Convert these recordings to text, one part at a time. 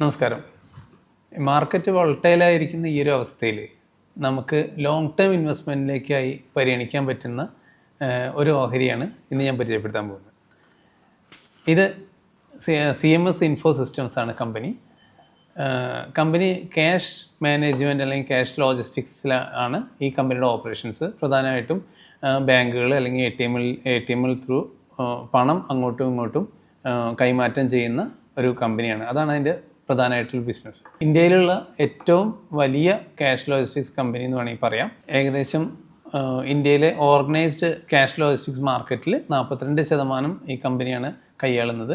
നമസ്കാരം. മാർക്കറ്റ് വോൾട്ടൈലായിരിക്കുന്ന ഈ ഒരു അവസ്ഥയിൽ നമുക്ക് ലോങ് ടേം ഇൻവെസ്റ്റ്മെന്റിലേക്കായി പരിഗണിക്കാൻ പറ്റുന്ന ഒരു ഓഹരിയാണ് ഇന്ന് ഞാൻ പരിചയപ്പെടുത്താൻ പോകുന്നത്. ഇത് C M S info systems ആണ് കമ്പനി കമ്പനി ക്യാഷ് മാനേജ്മെന്റ് അല്ലെങ്കിൽ ക്യാഷ് ലോജിസ്റ്റിക്സിലാണ് ഈ കമ്പനിയുടെ ഓപ്പറേഷൻസ് പ്രധാനമായിട്ടും ബാങ്കുകൾ അല്ലെങ്കിൽ എ ടി എമ്മിൽ എ ടി എമ്മിൽ ത്രൂ പണം അങ്ങോട്ടും ഇങ്ങോട്ടും കൈമാറ്റം ചെയ്യുന്ന ഒരു കമ്പനിയാണ് അതാണ് അതിന്റെ പ്രധാനമായിട്ടുള്ള ബിസിനസ് ഇന്ത്യയിലുള്ള ഏറ്റവും വലിയ ക്യാഷ് ലോജിസ്റ്റിക്സ് കമ്പനി എന്ന് വേണമെങ്കിൽ പറയാം. ഏകദേശം ഇന്ത്യയിലെ ഓർഗനൈസ്ഡ് ക്യാഷ് ലോജിസ്റ്റിക്സ് മാർക്കറ്റിൽ നാൽപ്പത്തിരണ്ട് ശതമാനം ഈ കമ്പനിയാണ് കൈയാളുന്നത്.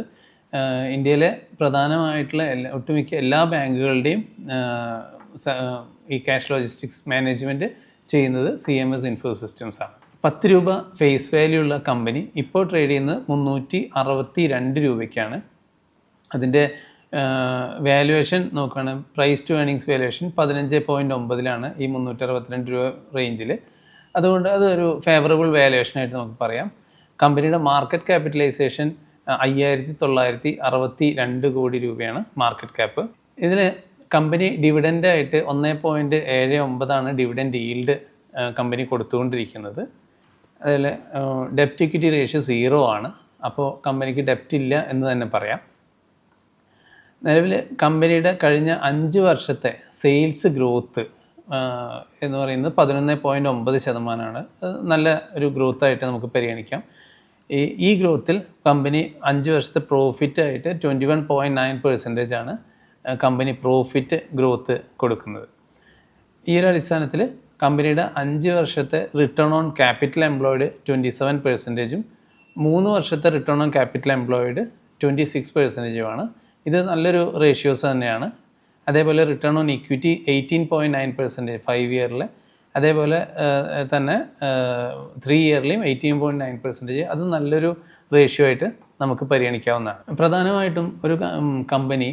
ഇന്ത്യയിലെ പ്രധാനമായിട്ടുള്ള എല്ലാ ഒട്ടുമിക്ക എല്ലാ ബാങ്കുകളുടെയും ഈ ക്യാഷ് ലോജിസ്റ്റിക്സ് മാനേജ്മെന്റ് ചെയ്യുന്നത് C M S info systems ആണ്. പത്ത് രൂപ ഫേസ് വാല്യൂ ഉള്ള കമ്പനി ഇപ്പോൾ ട്രേഡ് ചെയ്യുന്നത് മുന്നൂറ്റി അറുപത്തി രണ്ട് രൂപയ്ക്കാണ്. അതിന്റെ വാല്യുവേഷൻ നോക്കുകയാണ്. പ്രൈസ് ടു ഏണിങ്സ് വാല്യുവേഷൻ പതിനഞ്ച് പോയിന്റ് ഒമ്പതിലാണ് ഈ മുന്നൂറ്റി അറുപത്തിരണ്ട് രൂപ റേഞ്ചിൽ അതുകൊണ്ട് അതൊരു ഫേവറബിൾ വാല്യുവേഷൻ ആയിട്ട് നമുക്ക് പറയാം. കമ്പനിയുടെ മാർക്കറ്റ് ക്യാപിറ്റലൈസേഷൻ അയ്യായിരത്തി തൊള്ളായിരത്തി അറുപത്തി രണ്ട് കോടി രൂപയാണ് മാർക്കറ്റ് ക്യാപ്പ് ഇതിന് കമ്പനി ഡിവിഡന്റായിട്ട് ഒന്ന് പോയിന്റ് ഏഴ് ഒമ്പതാണ് ഡിവിഡന്റ് ഈൽഡ് കമ്പനി കൊടുത്തുകൊണ്ടിരിക്കുന്നത്. അതേപോലെ ഡെപ്റ്റ് ഇക്വിറ്റി റേഷ്യോ സീറോ ആണ്. അപ്പോൾ കമ്പനിക്ക് ഡെപ്റ്റ് ഇല്ല എന്ന് തന്നെ പറയാം. നിലവിൽ കമ്പനിയുടെ കഴിഞ്ഞ അഞ്ച് വർഷത്തെ സെയിൽസ് ഗ്രോത്ത് എന്ന് പറയുന്നത് പതിനൊന്ന് പോയിന്റ് ഒമ്പത് ശതമാനമാണ്. നല്ല ഒരു ഗ്രോത്ത് ആയിട്ട് നമുക്ക് പരിഗണിക്കാം. ഈ ഈ ഗ്രോത്തിൽ കമ്പനി അഞ്ച് വർഷത്തെ പ്രോഫിറ്റ് ആയിട്ട് twenty one point nine percentage ആണ് കമ്പനി പ്രോഫിറ്റ് ഗ്രോത്ത് കൊടുക്കുന്നത്. ഈ ഒരു അടിസ്ഥാനത്തിൽ കമ്പനിയുടെ അഞ്ച് വർഷത്തെ return on capital employed twenty seven പെർസെന്റേജും മൂന്ന് വർഷത്തെ return on capital employed twenty six പെർസെന്റേജുമാണ് ഇത് നല്ലൊരു റേഷ്യോസ് തന്നെയാണ്. അതേപോലെ return on equity eighteen point nine percentage five ഇയറിൽ അതേപോലെ തന്നെ ത്രീ ഇയറിലെയും എയ്റ്റീൻ പോയിന്റ് നയൻ പെർസെന്റേജ് അത് നല്ലൊരു റേഷ്യോ ആയിട്ട് നമുക്ക് പരിഗണിക്കാവുന്നതാണ്. പ്രധാനമായിട്ടും ഒരു കമ്പനി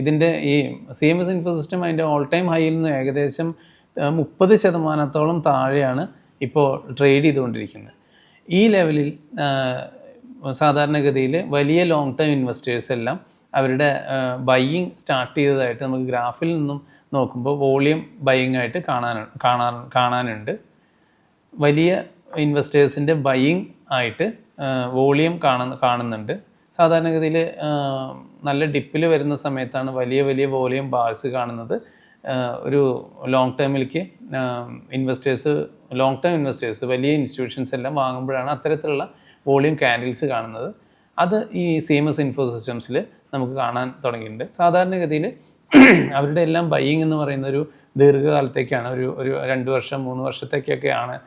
ഇതിന്റെ ഈ സി എം എസ് ഇൻഫോസിസ്റ്റം അതിന്റെ ഓൾ ടൈം ഹൈയിൽ നിന്ന് ഏകദേശം മുപ്പത് ശതമാനത്തോളം താഴെയാണ് ഇപ്പോൾ ട്രേഡ് ചെയ്തുകൊണ്ടിരിക്കുന്നത്. ഈ ലെവലിൽ സാധാരണഗതിയിൽ വലിയ ലോങ് ടൈം ഇൻവെസ്റ്റേഴ്സ് എല്ലാം അവരുടെ ബൈയിങ് സ്റ്റാർട്ട് ചെയ്തതായിട്ട് നമുക്ക് ഗ്രാഫിൽ നിന്നും നോക്കുമ്പോൾ വോളിയം ബൈയിങ് ആയിട്ട് കാണാൻ കാണാൻ കാണാനുണ്ട്. വലിയ ഇൻവെസ്റ്റേഴ്സിന്റെ ബൈയിങ് ആയിട്ട് വോളിയം കാണുന്ന കാണുന്നുണ്ട്. സാധാരണഗതിയിൽ നല്ല ഡിപ്പിൽ വരുന്ന സമയത്താണ് വലിയ വലിയ വോളിയം ബാഴ്സ് കാണുന്നത്. ഒരു ലോങ് ടേമിലേക്ക് ഇൻവെസ്റ്റേഴ്സ് ലോങ് ടേം ഇൻവെസ്റ്റേഴ്സ് വലിയ ഇൻസ്റ്റിറ്റ്യൂഷൻസ് എല്ലാം വാങ്ങുമ്പോഴാണ് അത്തരത്തിലുള്ള വോളിയം കാൻഡിൽസ് കാണുന്നത്. അത് ഈ സി എം എസ് ഇൻഫോ സിസ്റ്റംസിൽ നമുക്ക് കാണാൻ തുടങ്ങിയിട്ടുണ്ട്. സാധാരണഗതിയിൽ അവരുടെ എല്ലാം ബൈയിങ് എന്ന് പറയുന്ന ഒരു ദീർഘകാലത്തേക്കാണ്. ഒരു ഒരു രണ്ട് വർഷം മൂന്ന് വർഷത്തേക്കൊക്കെയാണ്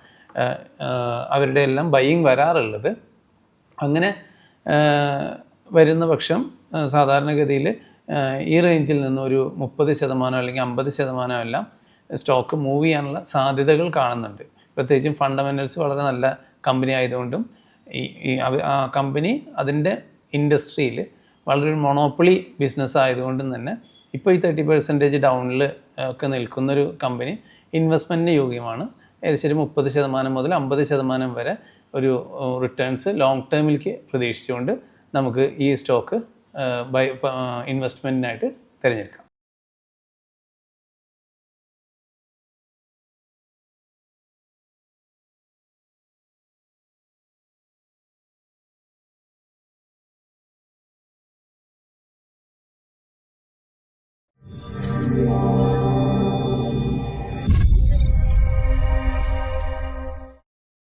അവരുടെ എല്ലാം ബൈയിങ് വരാറുള്ളത്. അങ്ങനെ വരുന്ന പക്ഷം സാധാരണഗതിയിൽ ഈ റേഞ്ചിൽ നിന്ന് ഒരു മുപ്പത് ശതമാനം അല്ലെങ്കിൽ അമ്പത് ശതമാനം എല്ലാം സ്റ്റോക്ക് മൂവ് ചെയ്യാനുള്ള സാധ്യതകൾ കാണുന്നുണ്ട്. പ്രത്യേകിച്ചും ഫണ്ടമെന്റൽസ് വളരെ നല്ല കമ്പനി ആയതുകൊണ്ടും ഈ ആ കമ്പനി അതിന്റെ ഇൻഡസ്ട്രിയിൽ വളരെ ഒരു മൊണോപ്പൊളി ബിസിനസ് ആയതുകൊണ്ടും തന്നെ ഇപ്പോൾ ഈ തേർട്ടി പെർസെന്റേജ് ഡൗണിൽ ഒക്കെ നിൽക്കുന്നൊരു കമ്പനി ഇൻവെസ്റ്റ്മെന്റിന് യോഗ്യമാണ്. ഏകദേശം മുപ്പത് ശതമാനം മുതൽ അമ്പത് ശതമാനം വരെ ഒരു റിട്ടേൺസ് ലോങ് ടേമിലേക്ക് പ്രതീക്ഷിച്ചുകൊണ്ട് നമുക്ക് ഈ സ്റ്റോക്ക് ബൈ ഇൻവെസ്റ്റ്മെന്റിനായിട്ട് തിരഞ്ഞെടുക്കാം. day.